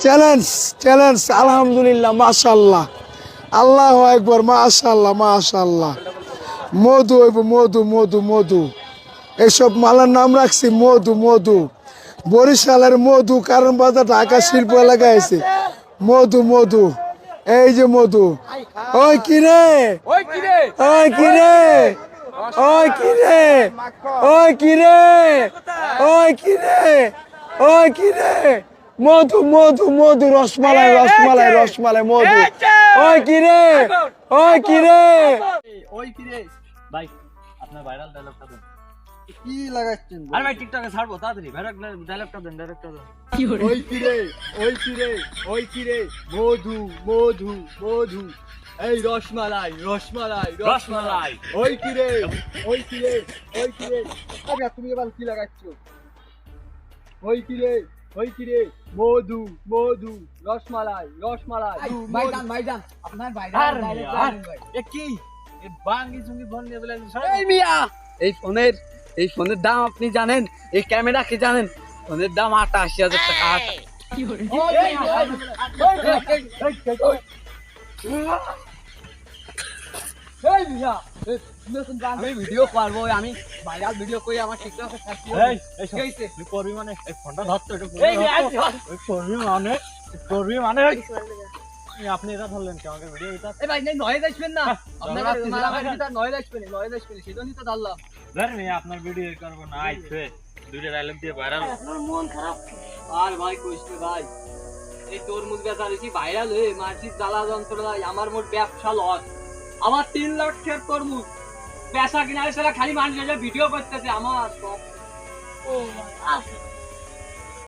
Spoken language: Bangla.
চ্যালেঞ্জ চ্যালেঞ্জ আলহামদুলিল্লাহ মাশাল্লাহ আল্লাহ একবার মাশাল্লাহ মাশাল্লাহ মধু হইব মধু মধু মধু এইসব মালার নাম রাখছি মধু মধু বরিশালের মধু কারণ বাজার ঢাকা শিল্প এলাকায় আছে মধু মধু এই যে মধু ওই কিরে ওই কি রে ওই কিরে ওই কিরে ওই কিরে ওই কিরে ওই কিরে মধু মধু মধু রসমালাই রসমালাই রসমালাই মধু ওই কিরে ওই কিরে ওই কি রে ভাই আপনার ভাইরাল ডায়লগটা দেন কি লাগাচ্ছেন আরে ভাই টিকটকে ছাড়বো তাড়াতাড়ি ভাইরাল ডায়লগটা দেন ডায়লগটা দেন ওই কিরে ওই কিরে ওই কিরে মধু মধু মধু এই রসমালাই রসমালাই রসমালাই ওই কিরে ওই কিরে ওই কিরে আরে তুমি এবার কি লাগাচ্ছ ওই কিরে ওই কিরে মধু মধু রসমালাই রসমালাই ভাইজান ভাইজান আপনার এ কি এ বাঙ্গি চুঙ্গি ফোন নিয়ে বলে এই মিয়া এই ফোনের এই ফোনের দাম আপনি জানেন এই ক্যামেরা কি জানেন ফোনের দাম আটা আশি হাজার টাকা আটা এই মিয়া নতুন গান আমি ভিডিও করব আমি ভাইরাল ভিডিও করে আমার টিকটকে ছাড়ছি এই এই কি হইছে? তুই করবি মানে? এই ফোনটা ধরতো একটু এই করবি মানে? করবি মানে? আপনি এটা ধরলেন কি আমাকে ভিডিও এটা? এই ভাই নয় আসবেন না। আপনার নয় আসবেন নয় সেজন্যই তো ধরলাম। ধর আমি আপনার ভিডিও করব না আইছে। দুইটা ডায়লগ দিয়ে ভাইরাল আর ভাই কইস ভাই এই তরমুজ বেচা ভাইরাল হয়ে মানসিক জ্বালা যন্ত্রণায় আমার মোট ব্যবসা লস আমার তিন লক্ষের তরমুজ। পেশা কিনা সেটা খালি মানুষ ভিডিও করতেছে আমার ও ও